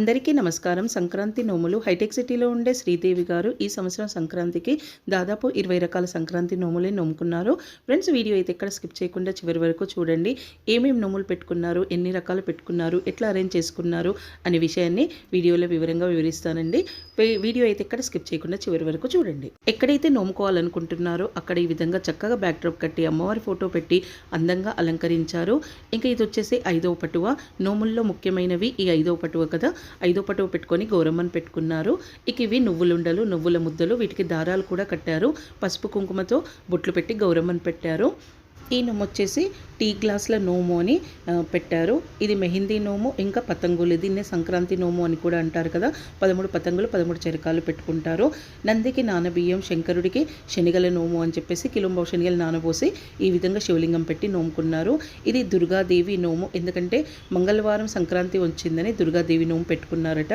అందరికీ నమస్కారం. సంక్రాంతి నోములు. హైటెక్ సిటీలో ఉండే శ్రీదేవి గారు ఈ సంవత్సరం సంక్రాంతికి దాదాపు ఇరవై రకాల సంక్రాంతి నోములే నోముకున్నారు. ఫ్రెండ్స్ వీడియో అయితే ఎక్కడ స్కిప్ చేయకుండా చివరి వరకు చూడండి. ఏమేమి నోములు పెట్టుకున్నారు? ఎన్ని రకాలు పెట్టుకున్నారు? ఎట్లా అరేంజ్ చేసుకున్నారు? అనే విషయాన్ని వీడియోలో వివరంగా వివరిస్తానండి. వీడియో అయితే ఎక్కడ స్కిప్ చేయకుండా చివరి వరకు చూడండి. ఎక్కడైతే నోముకోవాలనుకుంటున్నారో అక్కడ ఈ విధంగా చక్కగా బ్యాక్ డ్రాప్ కట్టి అమ్మవారి ఫోటో పెట్టి అందంగా అలంకరించారు. ఇంకా ఇది వచ్చేసి ఐదవ పటువ. నోముల్లో ముఖ్యమైనవి ఈ ఐదవ పటువ కదా. ఐదో పటువ పెట్టుకొని గౌరమ్మని పెట్టుకున్నారు. ఇక ఇవి నువ్వులుండలు నువ్వుల ముద్దలు వీటికి దారాలు కూడా కట్టారు. పసుపు కుంకుమతో బొట్లు పెట్టి గౌరమ్మని పెట్టారు. ఈ నోము వచ్చేసి టీ గ్లాసుల నోము అని పెట్టారు. ఇది మెహిందీ నోము ఇంకా పతంగులు. దీన్నే సంక్రాంతి నోము అని కూడా అంటారు కదా. పదమూడు పతంగులు పదమూడు చెరకాలు పెట్టుకుంటారు. నందికి నానబియ్యం శంకరుడికి శనిగల నోము అని చెప్పేసి కిలోంబావు శనిగలు నానబోసి ఈ విధంగా శివలింగం పెట్టి నోముకున్నారు. ఇది దుర్గాదేవి నోము. ఎందుకంటే మంగళవారం సంక్రాంతి వచ్చిందని దుర్గాదేవి నోము పెట్టుకున్నారట.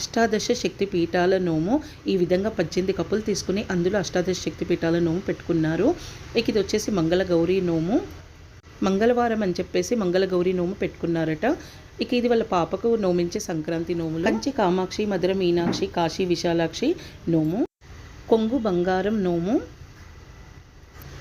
అష్టాదశ శక్తి పీఠాల నోము. ఈ విధంగా పద్దెనిమిది కప్పులు తీసుకుని అందులో అష్టాదశ శక్తి పీఠాల నోము పెట్టుకున్నారు. ఇక ఇది వచ్చేసి మంగళ గౌరీ నోము మంగళవారం అని చెప్పేసి మంగళ గౌరీ నోము పెట్టుకున్నారట. ఇక ఇది వాళ్ళ పాపకు నోమించే సంక్రాంతి నోములు. కంచి కామాక్షి మధుర మీనాక్షి కాశీ విశాలాక్షి నోము. కొంగు బంగారం నోము.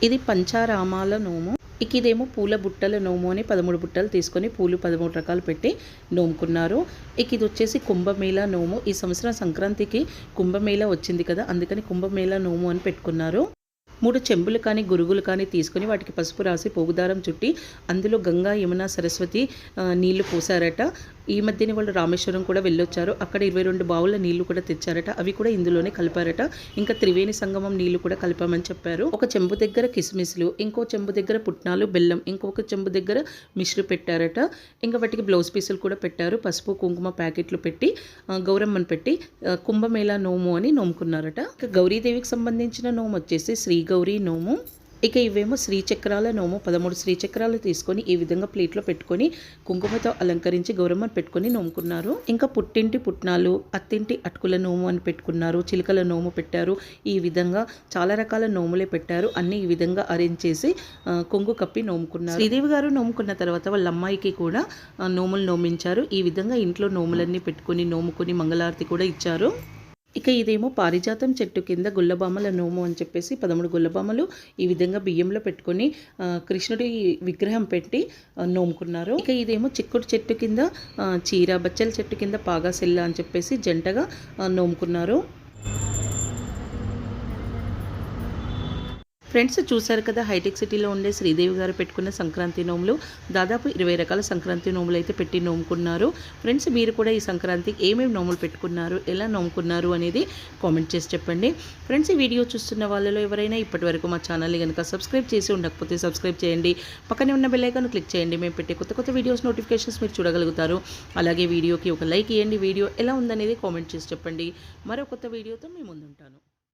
ఇది పంచారామాల నోము. ఇక ఇదేమో పూల బుట్టల నోము అని పదమూడు బుట్టలు తీసుకొని పూలు పదమూడు రకాలు పెట్టి నోముకున్నారు. ఇక ఇది వచ్చేసి కుంభమేళా నోము. ఈ సంవత్సరం సంక్రాంతికి కుంభమేళా వచ్చింది కదా అందుకని కుంభమేళా నోము అని పెట్టుకున్నారు. మూడు చెంబులు కానీ గురుగులు కానీ తీసుకొని వాటికి పసుపు రాసి పోగుదారం చుట్టి అందులో గంగా యమున సరస్వతి ఆ, నీళ్ళు పోసారట. ఈ మధ్యనే వాళ్ళు రామేశ్వరం కూడా వెళ్ళొచ్చారు. అక్కడ ఇరవై రెండు బావుల నీళ్ళు కూడా తెచ్చారట. అవి కూడా ఇందులోనే కలిపారట. ఇంకా త్రివేణి సంగమం నీళ్ళు కూడా కలిపామని చెప్పారు. ఒక చెంబు దగ్గర కిస్మిస్లు ఇంకో చెంబు దగ్గర పుట్నాలు బెల్లం ఇంకొక చెంబు దగ్గర మిశ్రు పెట్టారట. ఇంకా వాటికి బ్లౌజ్ పీసులు కూడా పెట్టారు. పసుపు కుంకుమ ప్యాకెట్లు పెట్టి గౌరమ్మను గౌరమ్మని పెట్టి కుంభమేళా నోము అని నోముకున్నారట. ఇంకా గౌరీదేవికి సంబంధించిన నోము వచ్చేసి శ్రీ గౌరీ నోము. ఇక ఇవేమో శ్రీచక్రాల నోము. పదమూడు శ్రీచక్రాలు తీసుకొని ఈ విధంగా ప్లేట్లో పెట్టుకొని కుంకుమతో అలంకరించి గౌరమ్మను పెట్టుకొని నోముకున్నారు. ఇంకా పుట్టింటి పుట్నాలు అత్తింటి అటుకుల నోము అని పెట్టుకున్నారు. చిలుకల నోము పెట్టారు. ఈ విధంగా చాలా రకాల నోములే పెట్టారు. అన్ని ఈ విధంగా అరేంజ్ చేసి కొంగు కప్పి నోముకున్నారు. శ్రీదేవి గారు నోముకున్న తర్వాత వాళ్ళ అమ్మాయికి కూడా నోములు నోమించారు. ఈ విధంగా ఇంట్లో నోములన్నీ పెట్టుకొని నోముకొని మంగళారతి కూడా ఇచ్చారు. ఇక ఇదేమో పారిజాతం చెట్టు కింద గుల్లబామల నోము అని చెప్పేసి పదమూడు గుల్లబామలు ఈ విధంగా బియ్యంలో పెట్టుకొని కృష్ణుడి విగ్రహం పెట్టి నోముకున్నారు. ఇక ఇదేమో చిక్కుడు చెట్టు కింద చీర బచ్చల చెట్టు కింద పాగాసెల్ల అని చెప్పేసి జంటగా నోముకున్నారు. ఫ్రెండ్స్ చూశారు కదా హైటెక్ సిటీలో ఉండే శ్రీదేవి గారు పెట్టుకున్న సంక్రాంతి నోములు. దాదాపు ఇరవై రకాల సంక్రాంతి నోములు అయితే పెట్టి నోముకున్నారు. ఫ్రెండ్స్ మీరు కూడా ఈ సంక్రాంతికి ఏమేమి నోములు పెట్టుకున్నారు ఎలా నోముకున్నారు అనేది కామెంట్ చేసి చెప్పండి. ఫ్రెండ్స్ ఈ వీడియో చూస్తున్న వాళ్ళలో ఎవరైనా ఇప్పటివరకు మా ఛానల్ని కనుక సబ్స్క్రైబ్ చేసి ఉండకపోతే సబ్స్క్రైబ్ చేయండి. పక్కనే ఉన్న బెల్ క్లిక్ చేయండి. మేము పెట్టే కొత్త కొత్త వీడియోస్ నోటిఫికేషన్స్ మీరు చూడగలుగుతారు. అలాగే వీడియోకి ఒక లైక్ ఇవ్వండి వీడియో ఎలా ఉందనేది కామెంట్ చేసి చెప్పండి. మరో కొత్త వీడియోతో మేము ముందుంటాను.